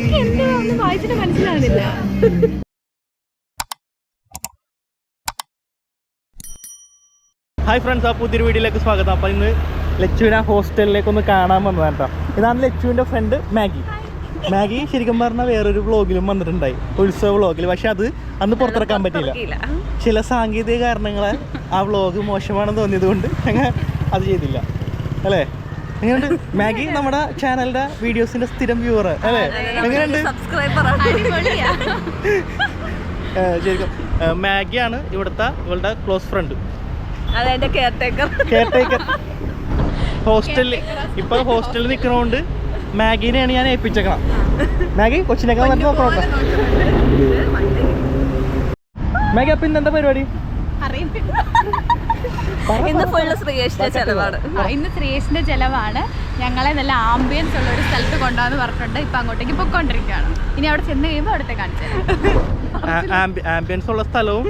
എനിക്ക് എന്തോ ഒന്നും വായിച്ചിട്ട് മനസ്സിലാകുന്നില്ല ഹായ് ഫ്രണ്ട്സ് ആ പുതിയൊരു വീഡിയോയിലേക്ക് സ്വാഗതം. അപ്പോൾ ഇന്ന് ലച്ചുവിനെ ഹോസ്റ്റലിലേക്ക് ഒന്ന് കാണാൻ വന്നതാണ് കേട്ടോ ഇതാണ് ലച്ചുവിന്റെ ഫ്രണ്ട് മാഗി. മാഗി ശരിക്കും പറഞ്ഞാൽ വേറൊരു വ്ളോഗിലും വന്നിട്ടുണ്ടായി. ഉത്സവ വ്ളോഗിൽ പക്ഷെ അത് അന്ന് പുറത്തിറക്കാൻ പറ്റിയില്ല. ചില സാങ്കേതിക കാരണങ്ങളാൽ ആ വ്ളോഗ് മോശമാണെന്ന് തോന്നിയത് കൊണ്ട് ഞങ്ങൾ അത് ചെയ്തില്ല. അല്ലേ? എങ്ങനെയുണ്ട്? മാഗി നമ്മുടെ ചാനലിന്റെ വീഡിയോസിന്റെ സ്ഥിരം വ്യൂവർ അല്ലേ? എങ്ങനെയുണ്ട്? ശരിക്കും മാഗി മാഗിയാണ് ഇവിടുത്തെ ഇവളുടെ ക്ലോസ് ഫ്രണ്ട് കെയർടേക്കർ ഹോസ്റ്റലിൽ ഇപ്പൊ ഹോസ്റ്റലിൽ നിൽക്കണോണ്ട് മാഗീനെയാണ് ഞാൻ ഏൽപ്പിച്ചേക്കണം മാഗി കൊച്ചിനൊക്കെ വന്ന് നോക്കണം മാഗി അപ്പൊ ഇന്ന് എന്താ പരിപാടി ഇന്ന് ഫുള്ള്. ശ്രീയേഷിന്റെ ചെലവാണ്. ഇന്ന് ശ്രീയേഷിന്റെ ചെലവാണ്. ഞങ്ങളെ നല്ല ആംബിയൻസ് ഉള്ള ഒരു സ്ഥലത്ത് കൊണ്ടുപോകാന്ന് പറഞ്ഞിട്ടുണ്ട്. ഇപ്പൊ അങ്ങോട്ടേക്ക് പൊക്കോണ്ടിരിക്കുകയാണ് ഇനി അവിടെ ചെന്ന് കഴിയുമ്പോൾ അവിടുത്തെ കാണിച്ചു ആംബിയൻസ് ഉള്ള സ്ഥലവും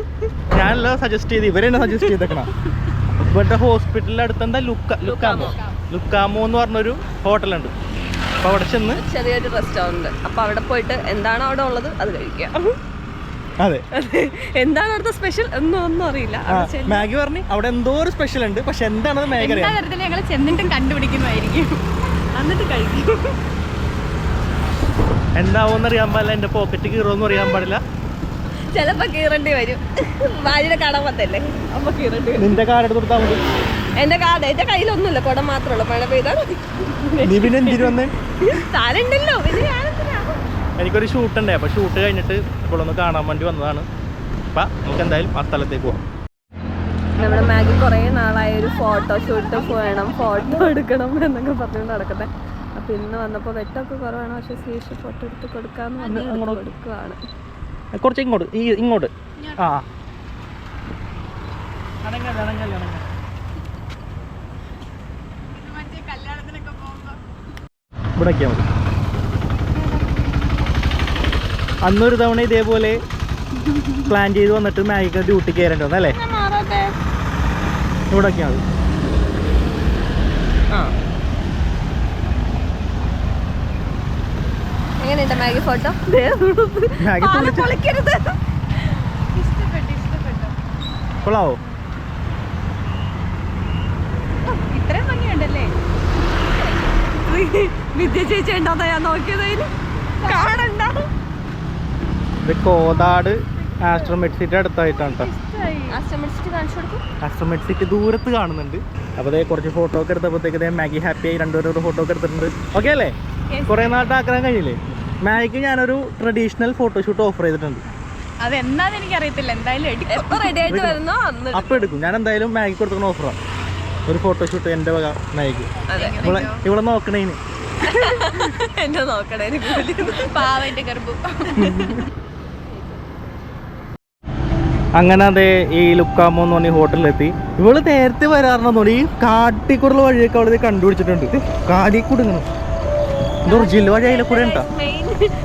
ഞാനല്ല സജസ്റ്റ് ചെയ്ത് ഇവരെന്നെ സജസ്റ്റ് ചെയ്തേക്കണം. ഇവരുടെ ഹോസ്പിറ്റലിന്റെ അടുത്ത് എന്താ ലുക്ക ലുക്കാമോ? ലുക്കാമോ എന്ന് പറഞ്ഞൊരു ഹോട്ടലുണ്ട്. അപ്പൊ അവിടെ ചെന്ന് ചെറിയൊരു റെസ്റ്റോറന്റ് അപ്പൊ അവിടെ പോയിട്ട് എന്താണ് അവിടെ ഉള്ളത്? അത് കഴിക്കാം. അതെ. എന്താണ് അവിടുത്തെ സ്പെഷ്യൽ ഒന്നും ഒന്നും അറിയില്ല. മാഗി പറഞ്ഞു അവിടെ എന്തോ ഒരു സ്പെഷ്യൽ ഉണ്ട്. പക്ഷെ എന്താണെന്ന് മാഗി എല്ലാ അറിയാം തരത്തിലും ഞങ്ങൾ ചെന്നിട്ടും കണ്ടുപിടിക്കുന്നതായിരിക്കും. എന്നിട്ട് കഴിക്കും. എന്താവോന്ന് അറിയാൻ പാടില്ല. എന്റെ പോക്കറ്റ് കീറുമെന്ന് അറിയാൻ പാടില്ല. ചിലപ്പോ കീറേണ്ടി വരും. ഭാര്യയുടെ കടം വന്നല്ലേ അപ്പൊ കീറേണ്ടി വരും. നിന്റെ കാർഡ് എടുത്ത് കൊടുത്താൽ മതി. എന്റെ കാർഡ്. എന്റെ കയ്യിലൊന്നുമില്ല. കുടം മാത്രമല്ല മഴ പെയ്താണ് നീ പിന്നെ എന്തിനു വന്നേ? സ്ഥലം ഉണ്ടല്ലോ പിന്നെ? എനിക്കൊരു ഷൂട്ട് ഉണ്ട്. അപ്പൊ ഷൂട്ട് കഴിഞ്ഞിട്ട് ഇപ്പോഴൊന്ന് കാണാൻ വേണ്ടി വന്നതാണ്. അപ്പൊ നമുക്ക് എന്തായാലും ആ സ്ഥലത്തേക്ക് പോവാം. നമ്മുടെ മാഗി കുറേ നാളായ ഒരു ഫോട്ടോ ഷൂട്ട് വേണം ഫോട്ടോ എടുക്കണം എന്നൊക്കെ പറഞ്ഞുകൊണ്ട് നടക്കട്ടെ അപ്പൊ ഇന്ന് വന്നപ്പോൾ വെട്ടമൊക്കെ കുറവാണ്. പക്ഷെ ശേഷം ഫോട്ടോ എടുത്ത് കൊടുക്കാന്ന് പറഞ്ഞ് കൊടുക്കുവാണ്. കുറച്ച് ഇങ്ങോട്ട് ഈ ഇങ്ങോട്ട്. ആ. ഇവിടെ മതി. അന്നൊരു തവണ ഇതേപോലെ പ്ലാൻ ചെയ്ത് വന്നിട്ട് മാഗിക്ക് ഡ്യൂട്ടി കയറേണ്ടി വന്നു അല്ലേ? ഇവിടെ ആക്കിയാൽ മതി ആ. എങ്ങനെയുണ്ട് മാഗി ഫോട്ടോ പൊളിക്കരുത്. കൊള്ളാവോ? ഇത്രയും ഭംഗിയുണ്ടല്ലേ? വിദ്യ ചേച്ചി ഉണ്ടോ ഞാൻ നോക്കിയതായി കാണണ്ട. ഇത് കോതാട് ആസ്ട്രോമെഡ്സിറ്റി അടുത്തായിട്ടാണ് ആസ്ട്രോമെഡ്സിറ്റി ദൂരത്ത് കാണുന്നുണ്ട്. അപ്പൊ കുറച്ച് ഫോട്ടോ ഒക്കെ എടുത്തപ്പോഴത്തേക്ക് മാഗി ഹാപ്പി ആയി രണ്ടുപേരും ഫോട്ടോ ഒക്കെ എടുത്തിട്ടുണ്ട്. ഓക്കെ അല്ലേ? കുറെ നാട്ട് ആക്കാൻ കഴിയില്ലേ മാഗിക്ക് ഞാനൊരു ട്രഡീഷണൽ ഫോട്ടോഷൂട്ട് ഓഫർ ചെയ്തിട്ടുണ്ട്. എന്തായാലും അപ്പോൾ എടുക്കും. ഞാൻ എന്തായാലും മാഗി കൊടുക്കുന്ന ഓഫറാണ് ഒരു ഫോട്ടോഷൂട്ട് എന്റെ വക മാഗിക്ക് ഇവിടെ ഇവിടെ നോക്കണേന്. എന്നെ നോക്കണേ. പാവന്റെ ഗർഭം. അങ്ങനെ അതെ ഈ ലുക്കാമോ എന്ന് പറഞ്ഞ ഹോട്ടലിലെത്തി. ഇവൾ നേരത്തെ വരാറുണ്ടെന്ന് തോന്നി ഈ കാട്ടിക്കുള്ള വഴിയൊക്കെ അവളത് കണ്ടുപിടിച്ചിട്ടുണ്ട്. ഇത് കാടി ഇത് ഒറിജിനൽ വഴി അതിലെ കൂടെ ഉണ്ടോ? മെയിൻ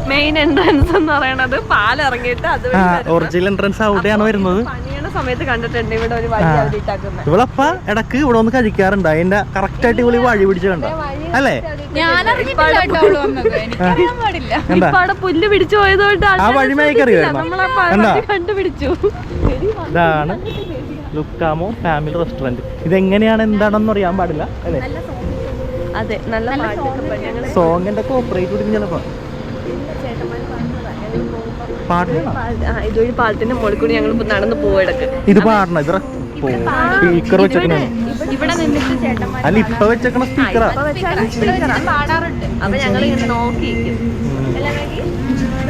മെയിൻ എൻട്രൻസ് എന്ന് പറയണത് പാലിറങ്ങിയിട്ട് അത് ഒറിജിനൽ എൻട്രൻസ് അവിടെയാണ് വരുന്നത്. പണിയണ സമയത്ത് കണ്ടിട്ടുണ്ട് ഇവിടെ ഒരു വഴി ഇവളപ്പ ഇടയ്ക്ക് ഇവിടെ ഒന്ന് കഴിക്കാറുണ്ട്. അതിന്റെ കറക്റ്റ് ആയിട്ട് ഇവൾ വഴി പിടിച്ചു കണ്ട? അല്ലേ? പുല്ല് പിടിച്ചു പോയതുകൊണ്ട് ആ വഴി മേക്കറിയോ? കണ്ടുപിടിച്ചു. ഇതാണ് ലുക്കാമോ ഫാമിലി റെസ്റ്റോറന്റ് ഇതെങ്ങനെയാണ് എന്താണെന്ന് അറിയാൻ പാടില്ല അല്ലേ? അതെ നല്ല സോങ്ങിന്റെ കോപ്പറേറ്റ് കുടിക്കും ചിലപ്പോ? ആ, ഇതുവഴി പാലത്തിന്റെ മുകളിൽ കൂടി ഞങ്ങൾ നടന്ന് പോയിടക്ക് ഇത് പാടണം? ഇത് സ്പീക്കർ വെച്ചേക്കണേ? ഇവിടെ നിന്നിട്ട് ചേട്ടന്മാർ അല്ല ഇപ്പൊ വെച്ചേക്കണ സ്പീക്കറാ പാടാറുണ്ട്. അപ്പൊ ഞങ്ങൾ ഇങ്ങനെ നോക്കിയിരിക്കും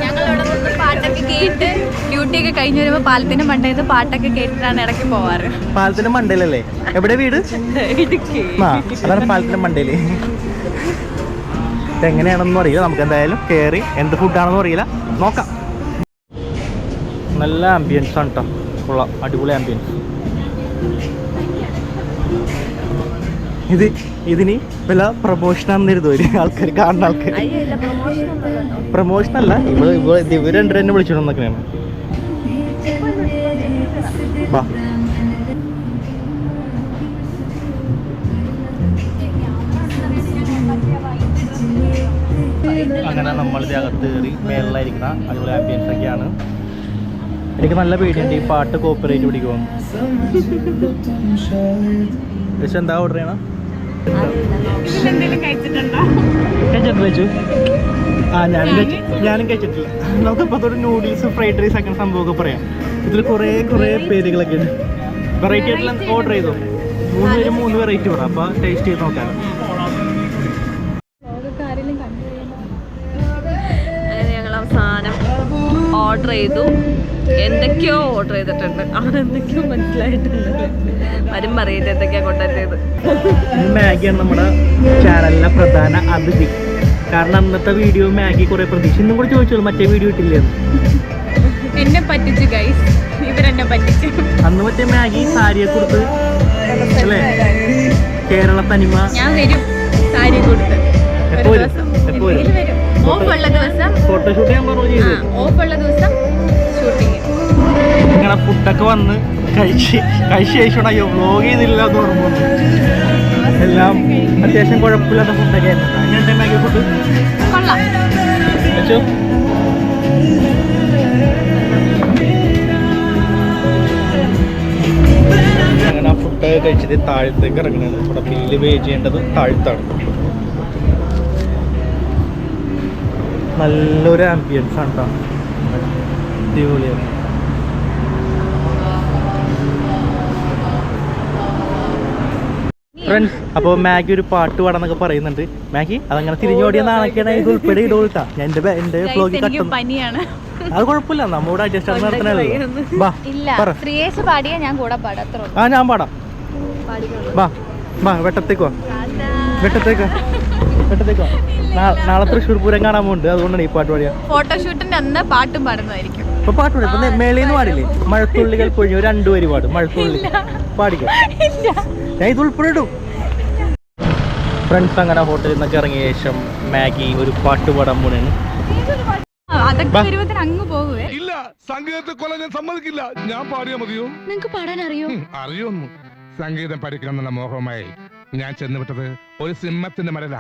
ഞങ്ങൾ ഇവിടെ നിന്ന് പാട്ടൊക്കെ കേട്ട് ഡ്യൂട്ടി ഒക്കെ കഴിഞ്ഞ് വരുമ്പോ പാലത്തിന്റെ മണ്ടയിൽ പാട്ടൊക്കെ കേട്ടിട്ടാണ് ഇടയ്ക്ക് പോവാറ്. പാലത്തിന്റെ മണ്ടയിലല്ലേ എവിടെ വീട്? ഇടുക്കി. ആ അതാണ് പാലത്തിന്റെ മണ്ടയിൽ എങ്ങനെയാണെന്നും അറിയില്ല. നമുക്ക് എന്തായാലും കയറി എന്ത് ഫുഡാണെന്നും അറിയില്ല. നോക്കാം. നല്ല ആംബിയൻസ് ആണ് കേട്ടോ കൊള്ളാം അടിപൊളി ആംബിയൻസ് ഇത് ഇതിന് വല്ല പ്രൊമോഷനാണെന്ന് കരുതും? ആൾക്കാർ കാണുന്ന ആൾക്കാർ അയ്യോ ഇല്ല പ്രൊമോഷൻ അല്ല ഇവ ഇവ ഇവർ രണ്ടു തന്നെ വിളിച്ചോണ്ടെന്നൊക്കെയാണ് വാ. അങ്ങനെ അകത്ത് കയറി മേളിലായിരിക്കുന്ന അതുപോലെ ആംബിയൻസ് ഒക്കെയാണ്. എനിക്ക് നല്ല പേടിയുണ്ട് ഈ പാട്ട് കോപ്പറേറ്റ് പിടിക്കുമെന്ന് പക്ഷെ എന്താ ഓർഡർ ചെയ്യണം? വെച്ചു ആ കഴിച്ചു. ഞാനും കഴിച്ചിട്ടില്ല. നമുക്ക് ഇപ്പോൾ നൂഡിൽസ് ഫ്രൈഡ് റൈസ് അങ്ങനെ സംഭവമൊക്കെ പറയാം. ഇതിൽ കുറേ കുറേ പേരുകളൊക്കെ ഉണ്ട് വെറൈറ്റി ആയിട്ടുള്ള ഓർഡർ ചെയ്തോ. മൂന്ന് പേര് മൂന്ന് വെറൈറ്റി പറ അപ്പോൾ ടേസ്റ്റ് ചെയ്ത് നോക്കാം ഓർഡർ ചെയ്തു. എന്തൊക്കെയോ ഓർഡർ ചെയ്തിട്ടുണ്ട്. അവൻ എന്തൊക്കെയോ മനസ്സിലായിട്ടുണ്ട്. വരും പറയില്ല എന്തൊക്കെയാ കൊണ്ടുവരുന്നത് മാഗിയാണ് നമ്മുടെ ചാനലിലെ പ്രധാന അതിഥി. കാരണം അന്നത്തെ വീഡിയോ മാഗി കുറെ പ്രതീക്ഷ. ഇന്നും കൂടെ ചോദിച്ചോളൂ മറ്റേ വീഡിയോ ഇട്ടില്ലേ എന്നെ. പറ്റിച്ചു ഗൈസ് ഇവരെന്നെ പറ്റിച്ചു. അന്ന് മറ്റേ മാഗി സാരിയെ കൊടുത്ത് അല്ലേ? കേരള തനിമ. ഞാൻ വരും. സാരി കൊടുത്ത്. ഒരു എപ്പോഴും ദിവസം വരും? ഓഫുള്ള ദിവസം ഫോട്ടോഷൂട്ട് ഞാൻ പറഞ്ഞു ഓഫുള്ള ദിവസം ഷൂട്ടിങ് ഇങ്ങനെ ഫുഡൊക്കെ വന്ന് കഴിച്ച് കഴിച്ച ശേഷം അയ്യോ വ്ലോഗ് ചെയ്തില്ല എന്ന് ഓർമ്മ എല്ലാം അത്യാവശ്യം കുഴപ്പമില്ലാത്ത ഫുഡൊക്കെ ആയിരുന്നു. അങ്ങനത്തെ മാഗി ഫുഡ് കൊള്ളാം. വെച്ചു. അങ്ങനെ ആ ഫുഡ് കഴിച്ചിട്ട് താഴത്തേക്ക് ഇറങ്ങുന്നത്. ഇവിടെ ബില്ല് പേ ചെയ്യേണ്ടത് താഴത്താണ്. നല്ലൊരു ആംബിയൻസ് ആണ് കേട്ടോ അടിപൊളിയാണ് ഫ്രണ്ട്സ് അപ്പോൾ മാഗി ഒരു പാട്ട് പാടാന്നൊക്കെ പറയുന്നുണ്ട്. മാഗി അതങ്ങനെ തിരിഞ്ഞോടിയ നാണൊക്കെയാണ് ഇത് ഉൾപ്പെടെ ഇടോട്ടാ. എന്റെ ബ്ലോഗിൽ അത് കുഴപ്പമില്ല. നമ്മോട് അഡ്ജസ്റ്റ് ആണെന്ന് നടത്തണല്ലോ ബാ ഇല്ല പറ. ശ്രീയേഷ് പാടിയാ ഞാൻ കൂടെ പാടാത്രേ ആ ഞാൻ പാടാം. വാ വാ. വെട്ടത്തേക്കോ വെട്ടത്തേക്കോ. നാളെ തൃശ്ശൂർ പൂരം കാണാൻ പോകുന്നുണ്ട് അതുകൊണ്ടാണ് ഈ പാട്ട് പാടിയ ഫോട്ടോഷൂട്ടിന്റെ അന്ന് പാട്ടും പാടുന്നതായിരിക്കും. ഇപ്പൊ പാട്ട് പാടി. ഇപ്പൊ മേളിന്ന് പാടില്ലേ? മഴത്തുള്ളികൾ പൊഴിഞ്ഞു രണ്ടു വരി പാടും. മഴത്തുള്ളി പാടിക്കോ? ഞാൻ ഇത് ഉൾപ്പെടെ. ഫ്രണ്ട്സ് അങ്ങനെ ഹോട്ടലിൽ നിന്നൊക്കെ ഇറങ്ങിയ ശേഷം മാഗി ഒരു പാട്ട് പാടാൻ പോണേണ് ഇല്ല സംഗീതത്തെ കൊല്ലാൻ ഞാൻ സമ്മതിക്കില്ല. ഞാൻ പാടിയാ മതിയോ? നിങ്ങക്ക് പാടാൻ അറിയോ? അറിയോന്നു. സംഗീതം പഠിക്കണം എന്നുള്ള മോഹമായി ഞാൻ ചെന്നുവിട്ടത് ഒരു സിംഹത്തിന്റെ മരല.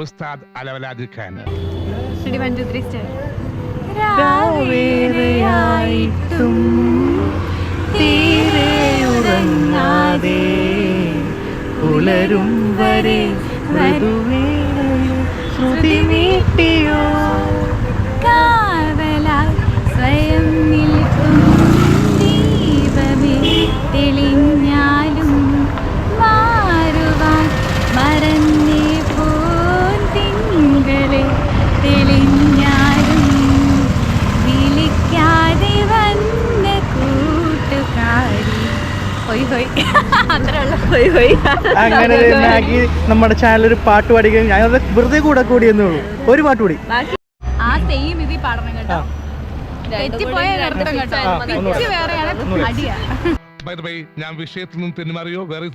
ഉസ്താദ് അലവലാദി ഖാൻ. രാവേറെയായിട്ടും തീരെ ഉറങ്ങാതെ പുലരും വരെ മൃദുവേളയിൽ ശ്രുതി നീട്ടിയോ? അങ്ങനെ മാഗി നമ്മുടെ ചാനൽ ഒരു പാട്ട് പാടിക്കുകയും ഞാൻ വെറുതെ കൂടെ കൂടി എന്നേ ഉള്ളൂ. ഒരു പാട്ട് കൂടി. ബാക്കി ആ സെയിം പാടണം കേട്ടോ. ഞാൻ വിഷയത്തിൽ നിന്ന് തെന്നുമാറിയോ? വേറെ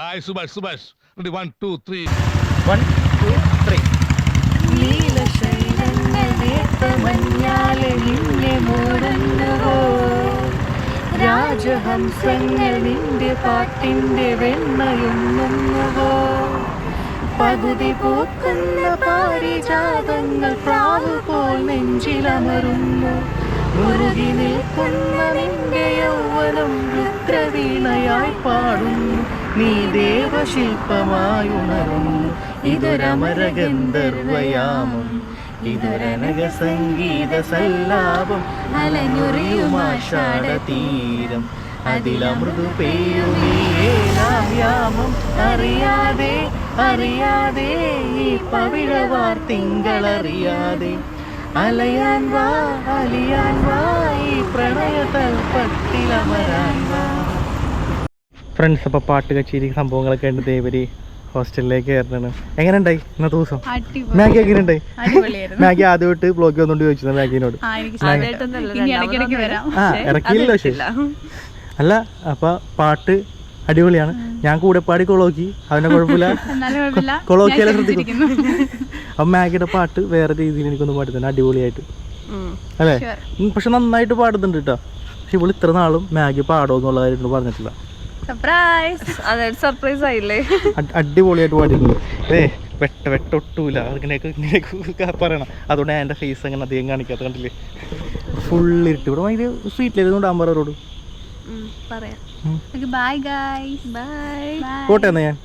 hi Subhash Subhash. One two three one two three രാജഹംസങ്ങൾ നിന്റെ പാട്ടിന്റെ വെണ്ണയുന്നുവോ പകുതി പൂക്കുന്ന പാരിജാതങ്ങൾ പ്രാവ് പോൽ നെഞ്ചിലമരുന്നു മുറുകി നിൽക്കുന്ന നിന്റെ യൗവനം രുദ്രവീണയായി പാടുന്നു. നീ ദേവശില്പമായി ഉണരുന്നു ഇതൊരമരഗന്ധർവയാമം ഇതൊരനക സംഗീത സല്ലാപം അലഞ്ഞുറിയുമാഷാട തീരം. അതിലമൃദു പെയ്യുമേലാം യാമം. അറിയാതെ അറിയാതെ ഈ പവിഴവാർ തിങ്കളറിയാതെ. അലയാൻ വാ അലിയാൻ വാ ഈ പ്രണയ തൽപ്പത്തിലമരാൻ വാ. ഫ്രണ്ട്സ് അപ്പോൾ പാട്ട് കച്ചേരി സംഭവങ്ങളൊക്കെ ഉണ്ട് ദേവരി ഹോസ്റ്റലിലേക്ക് കയറണം എങ്ങനെ ഉണ്ടായി? ഇന്നത്തെ ദിവസം? അടിപൊളി. മാഗി എങ്ങനെ ഉണ്ടായി? മാഗി ആദ്യമായിട്ട് ബ്ലോഗ് വന്നുകൊണ്ട് ചോദിച്ചത് മാഗിനോട്. ആ ഇറക്കിയില്ല പക്ഷേ. അല്ല അപ്പൊ പാട്ട് അടിപൊളിയാണ്. ഞാൻ കൂടെ പാടി കൊളോക്കി. അതിനെ കുഴപ്പമില്ല. കൊളോക്കിയാലും ശ്രദ്ധിക്കും. അപ്പൊ മാഗിയുടെ പാട്ട് വേറെ രീതിയിൽ എനിക്കൊന്ന് പാടി തന്നെ അടിപൊളിയായിട്ട്. അല്ലേ? പക്ഷെ നന്നായിട്ട് പാടുന്നുണ്ട് കേട്ടോ. പക്ഷെ ഇവൾ ഇത്ര നാളും മാഗി പാടോ എന്നുള്ള കാര്യം പറഞ്ഞിട്ടില്ല. സർപ്രൈസ് അതൊരു സർപ്രൈസ് ആയില്ലേ? അടിപൊളിയായിട്ട് പാടിയിട്ടുണ്ട്. ഏ വെട്ട വെട്ടൊട്ടൂല. അങ്ങനെയൊക്കെ ഇങ്ങനെയൊക്കെ പറയണം. അതുകൊണ്ട് ഞാൻ എന്റെ ഫേസ് അങ്ങനെ അധികം കാണിക്കാത്ത കണ്ടില്ലേ? ഫുൾ ഇരുട്ട്. ഇവിടെ ഭയങ്കര സ്ട്രീറ്റിലായിരുന്നു ഡാമ്പർ റോഡ് പറയാം. ബൈ ഗായ് ബൈ പോട്ടെ എന്നാ ഞാൻ?